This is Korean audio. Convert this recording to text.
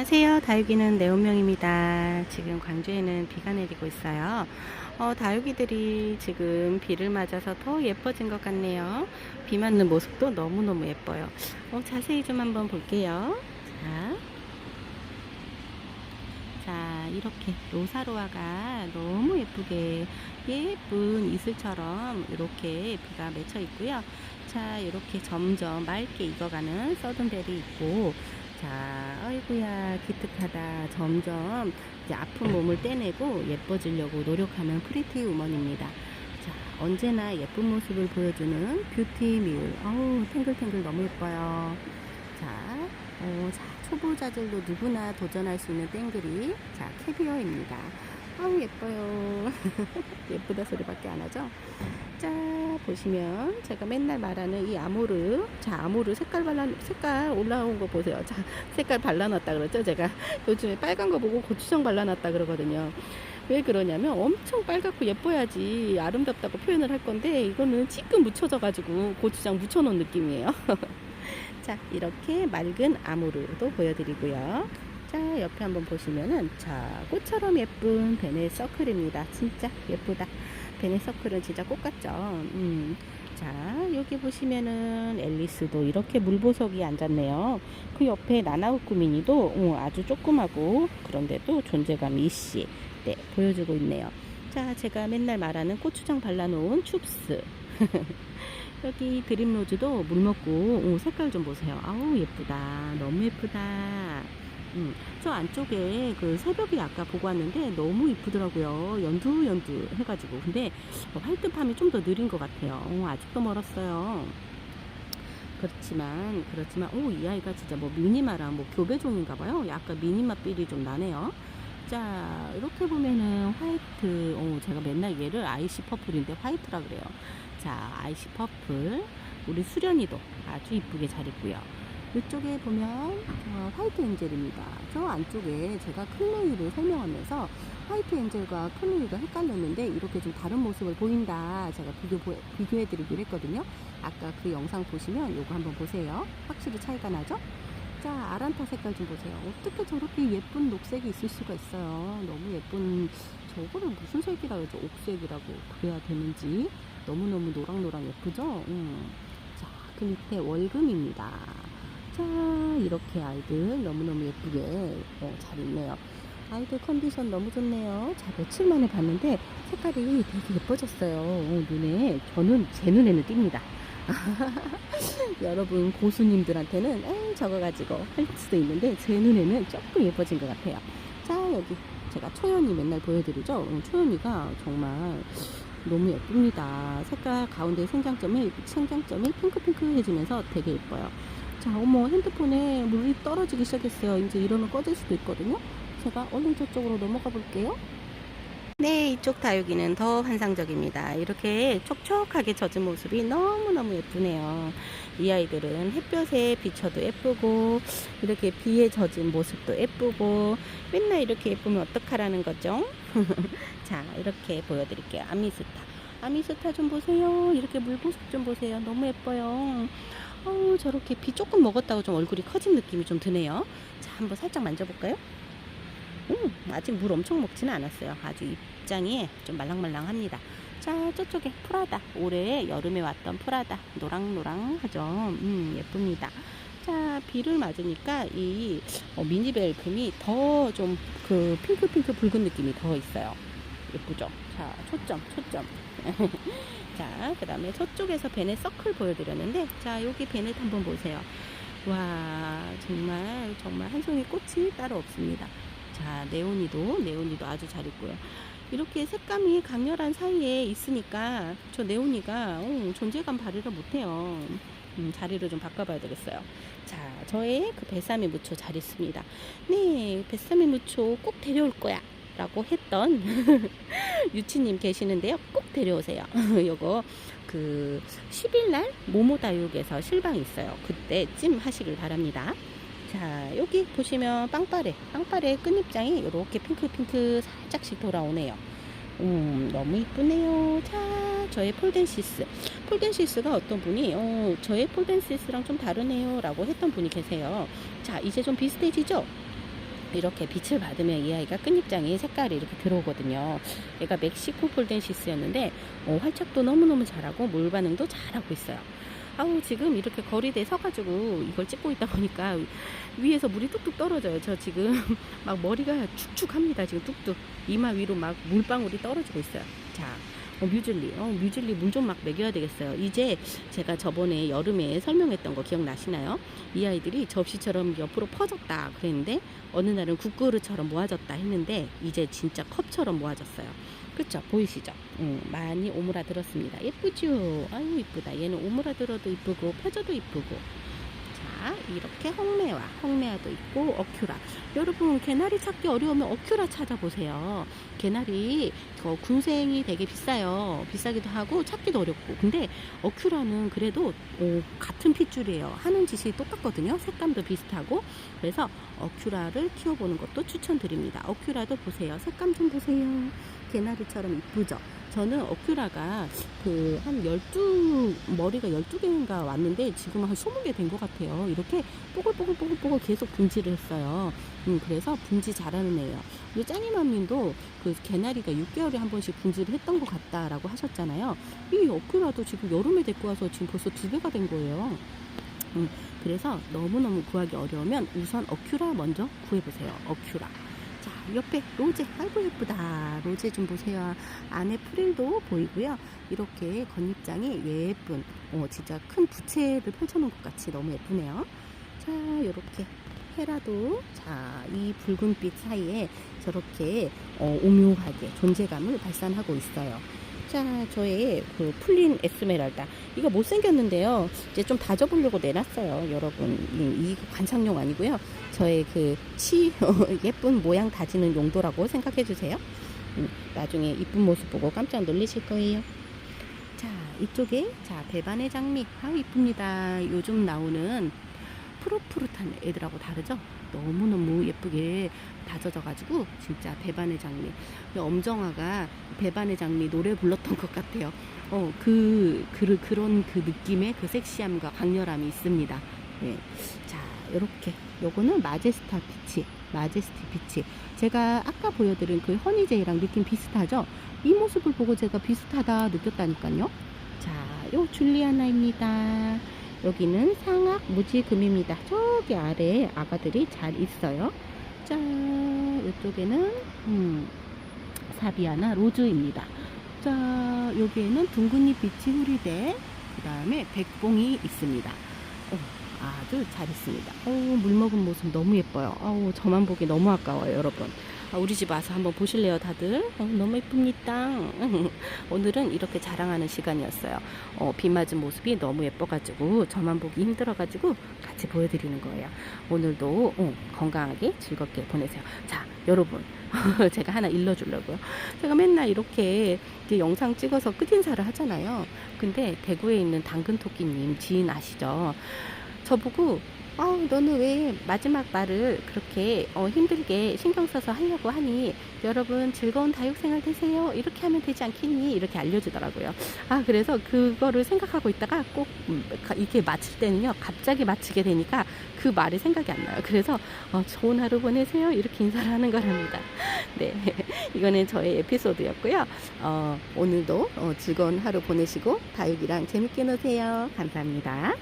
안녕하세요. 다육이는 내운명입니다. 지금 광주에는 비가 내리고 있어요. 어, 다육이들이 지금 비를 맞아서 더 예뻐진 것 같네요. 비 맞는 모습도 너무너무 예뻐요. 어, 자세히 좀 한번 볼게요. 자. 자, 이렇게 로사로아가 너무 예쁘게 예쁜 이슬처럼 이렇게 비가 맺혀 있고요. 자, 이렇게 점점 맑게 익어가는 서든벨이 있고, 자, 아이고야, 기특하다. 점점 이제 아픈 몸을 떼내고 예뻐지려고 노력하는 프리티 우먼입니다. 자, 언제나 예쁜 모습을 보여주는 뷰티 미울. 어우, 탱글탱글 너무 예뻐요. 자, 어, 자, 초보자들도 누구나 도전할 수 있는 땡글이, 자, 캐비어입니다. 아우, 예뻐요. 예쁘다 소리밖에 안 하죠? 자, 보시면 제가 맨날 말하는 이 아모르. 자, 아모르 색깔 발라, 색깔 올라온 거 보세요. 자, 색깔 발라놨다 그랬죠? 제가 요즘에 빨간 거 보고 고추장 발라놨다 그러거든요. 왜 그러냐면 엄청 빨갛고 예뻐야지 아름답다고 표현을 할 건데 이거는 찌끔 묻혀져 가지고 고추장 묻혀 놓은 느낌이에요. 자, 이렇게 맑은 아모르도 보여드리고요. 자, 옆에 한번 보시면은, 자, 꽃처럼 예쁜 베네 서클입니다. 진짜 예쁘다. 베네 서클은 진짜 꽃 같죠? 음. 자, 여기 보시면은 앨리스도 이렇게 물보석이 앉았네요. 그 옆에 나나우꾸미니도 어, 아주 조그마고 그런데도 존재감이 이씨 네, 보여주고 있네요. 자, 제가 맨날 말하는 고추장 발라놓은 춥스. 여기 드림로즈도 물 먹고 오, 색깔 좀 보세요. 아우 예쁘다. 너무 예쁘다. 음, 저 안쪽에 그 새벽이 아까 보고 왔는데 너무 이쁘더라고요. 연두 연두 해가지고. 근데 활급함이 좀 더 느린 것 같아요. 어, 아직도 멀었어요. 그렇지만 그렇지만 오 이 아이가 진짜 뭐 미니마랑 뭐 교배종인가 봐요. 약간 미니마 삘이 좀 나네요. 자 이렇게 보면은 화이트. 어 제가 맨날 얘를 아이시 퍼플인데 화이트라 그래요. 자 아이시 퍼플. 우리 수련이도 아주 이쁘게 잘 있고요. 이쪽에 보면 어, 화이트 엔젤입니다. 저 안쪽에 제가 클로이를 설명하면서 화이트 엔젤과 클로이가 헷갈렸는데 이렇게 좀 다른 모습을 보인다. 제가 비교, 비교해드리기로 했거든요. 아까 그 영상 보시면 요거 한번 보세요. 확실히 차이가 나죠? 자, 아란타 색깔 좀 보세요. 어떻게 저렇게 예쁜 녹색이 있을 수가 있어요. 너무 예쁜, 저거를 무슨 색이라 그러죠? 옥색이라고 그래야 되는지. 너무너무 노랑노랑 예쁘죠? 음. 자, 그 밑에 월금입니다. 자, 이렇게 아이들 너무너무 예쁘게 어, 잘 있네요. 아이들 컨디션 너무 좋네요. 자, 며칠 만에 봤는데 색깔이 되게 예뻐졌어요. 어, 눈에. 저는, 제 눈에는 띕니다. 여러분, 고수님들한테는, 에이, 저거 가지고 할 수도 있는데, 제 눈에는 조금 예뻐진 것 같아요. 자, 여기 제가 초연이 맨날 보여드리죠. 어, 초연이가 정말 너무 예쁩니다. 색깔 가운데 생장점이, 생장점이 핑크핑크해지면서 되게 예뻐요. 자, 어머, 핸드폰에 물이 떨어지기 시작했어요. 이제 이러면 꺼질 수도 있거든요. 제가 얼른 저쪽으로 넘어가 볼게요. 네, 이쪽 다육이는 더 환상적입니다. 이렇게 촉촉하게 젖은 모습이 너무너무 예쁘네요. 이 아이들은 햇볕에 비춰도 예쁘고, 이렇게 비에 젖은 모습도 예쁘고, 맨날 이렇게 예쁘면 어떡하라는 거죠? 자, 이렇게 보여드릴게요. 아미스타. 아미스타 좀 보세요. 이렇게 물보석 좀 보세요. 너무 예뻐요. 어우, 저렇게 비 조금 먹었다고 좀 얼굴이 커진 느낌이 좀 드네요. 자, 한번 살짝 만져볼까요? 음, 아직 물 엄청 먹지는 않았어요. 아주 입장이 좀 말랑말랑합니다. 자, 저쪽에 프라다. 올해 여름에 왔던 프라다. 노랑노랑하죠. 음, 예쁩니다. 자, 비를 맞으니까 이 어, 미니벨금이 더 좀 그 핑크핑크 붉은 느낌이 더 있어요. 예쁘죠? 자, 초점, 초점. 자, 그 다음에 저쪽에서 베넷 서클 보여드렸는데, 자, 여기 베넷 한번 보세요. 와, 정말, 정말 한 송이 꽃이 따로 없습니다. 자, 네오니도, 네오니도 아주 잘 있고요. 이렇게 색감이 강렬한 사이에 있으니까 저 네오니가 어, 존재감 발휘를 못해요. 음, 자리를 좀 바꿔봐야 되겠어요. 자, 저의 그 베사미 무초 잘 있습니다. 네, 베사미 무초 꼭 데려올 거야. 라고 했던 유치님 계시는데요. 꼭 데려오세요. 요거 그 10일날 모모다육에서 실방이 있어요. 그때 찜 하시길 바랍니다. 자, 여기 보시면 빵빠레. 빵빠레 끝입장이 이렇게 핑크핑크 살짝씩 돌아오네요. 음, 너무 이쁘네요. 자, 저의 폴덴시스. 폴덴시스가 어떤 분이, 어, 저의 폴덴시스랑 좀 다르네요. 라고 했던 분이 계세요. 자, 이제 좀 비슷해지죠? 이렇게 빛을 받으면 이 아이가 끝입장이 색깔이 이렇게 들어오거든요. 얘가 멕시코 폴덴시스였는데 어, 활착도 너무너무 잘하고 물 반응도 잘하고 있어요. 아우 지금 이렇게 거리대에 서가지고 이걸 찍고 있다 보니까 위에서 물이 뚝뚝 떨어져요. 저 지금 막 머리가 축축합니다. 지금 뚝뚝 이마 위로 막 물방울이 떨어지고 있어요. 자, 어, 뮤즐리, 어, 뮤즐리 물 좀 막 먹여야 되겠어요. 이제 제가 저번에 여름에 설명했던 거 기억나시나요? 이 아이들이 접시처럼 옆으로 퍼졌다 그랬는데 어느 날은 국그릇처럼 모아졌다 했는데 이제 진짜 컵처럼 모아졌어요. 그쵸? 보이시죠? 음, 많이 오므라들었습니다. 예쁘죠? 아유 이쁘다. 얘는 오므라들어도 이쁘고 펴져도 이쁘고 자 이렇게 홍매화, 홍매화도 있고 어큐라. 여러분 개나리 찾기 어려우면 어큐라 찾아보세요. 개나리 저 군생이 되게 비싸요. 비싸기도 하고 찾기도 어렵고. 근데 어큐라는 그래도 어, 같은 핏줄이에요. 하는 짓이 똑같거든요. 색감도 비슷하고. 그래서 어큐라를 키워보는 것도 추천드립니다. 어큐라도 보세요. 색감 좀 보세요. 개나리처럼 이쁘죠? 저는 어큐라가 그한12 머리가 12개인가 왔는데 지금 한 20개 된 것 같아요. 이렇게 뽀글뽀글뽀글뽀글 계속 분지를 했어요. 음, 그래서 분지 잘하는 애예요. 이 짜니맘님도 그 개나리가 6개월에 한 번씩 분지를 했던 것 같다라고 하셨잖아요. 이 어큐라도 지금 여름에 데리고 와서 지금 벌써 두 배가 된 거예요. 음, 그래서 너무너무 구하기 어려우면 우선 어큐라 먼저 구해보세요. 어큐라. 자, 옆에 로제. 아이고, 예쁘다. 로제 좀 보세요. 안에 프릴도 보이고요. 이렇게 겉잎장이 예쁜, 어, 진짜 큰 부채를 펼쳐놓은 것 같이 너무 예쁘네요. 자, 요렇게. 헤라도, 자, 이 붉은빛 사이에 저렇게, 어, 오묘하게 존재감을 발산하고 있어요. 자, 저의 그 풀린 에스메랄다. 이거 못생겼는데요. 이제 좀 다져보려고 내놨어요. 여러분. 이, 이 관상용 아니고요. 저의 그 치, 예쁜 모양 다지는 용도라고 생각해 주세요. 음, 나중에 이쁜 모습 보고 깜짝 놀라실 거예요. 자, 이쪽에, 자, 배반의 장미. 아우, 이쁩니다. 요즘 나오는 푸릇푸릇한 애들하고 다르죠? 너무너무 예쁘게 다져져가지고, 진짜 배반의 장미. 엄정화가 배반의 장미 노래 불렀던 것 같아요. 어, 그, 그, 그런 그 느낌의 그 섹시함과 강렬함이 있습니다. 예. 자, 요렇게. 요거는 마제스타 피치. 마제스티 피치. 제가 아까 보여드린 그 허니제이랑 느낌 비슷하죠? 이 모습을 보고 제가 비슷하다 느꼈다니까요. 자, 요 줄리아나입니다. 여기는 상악 무지금입니다. 저기 아래에 아가들이 잘 있어요. 자, 이쪽에는 음, 사비아나 로즈입니다. 자, 여기에는 둥근잎 빛이 흐리대. 그 다음에 백봉이 있습니다. 어, 아주 잘 있습니다. 어우, 물 먹은 모습 너무 예뻐요. 어우, 저만 보기 너무 아까워요, 여러분. 아, 우리 집 와서 한번 보실래요, 다들? 어, 너무 예쁩니다. 오늘은 이렇게 자랑하는 시간이었어요. 어, 비 맞은 모습이 너무 예뻐가지고 저만 보기 힘들어가지고 같이 보여드리는 거예요. 오늘도 어, 건강하게 즐겁게 보내세요. 자, 여러분. 제가 하나 일러주려고요. 제가 맨날 이렇게 영상 찍어서 끝인사를 하잖아요. 근데 대구에 있는 당근토끼님 지인 아시죠? 저보고 아우 너는 왜 마지막 말을 그렇게 어, 힘들게 신경 써서 하려고 하니? 여러분 즐거운 다육생활 되세요. 이렇게 하면 되지 않겠니? 이렇게 알려주더라고요. 아 그래서 그거를 생각하고 있다가 꼭 음, 가- 이렇게 마칠 때는요 갑자기 마치게 되니까 그 말이 생각이 안 나요. 그래서 어, 좋은 하루 보내세요. 이렇게 인사를 하는 거랍니다. 네. 이거는 저의 에피소드였고요. 어, 오늘도 어, 즐거운 하루 보내시고 다육이랑 재밌게 노세요. 감사합니다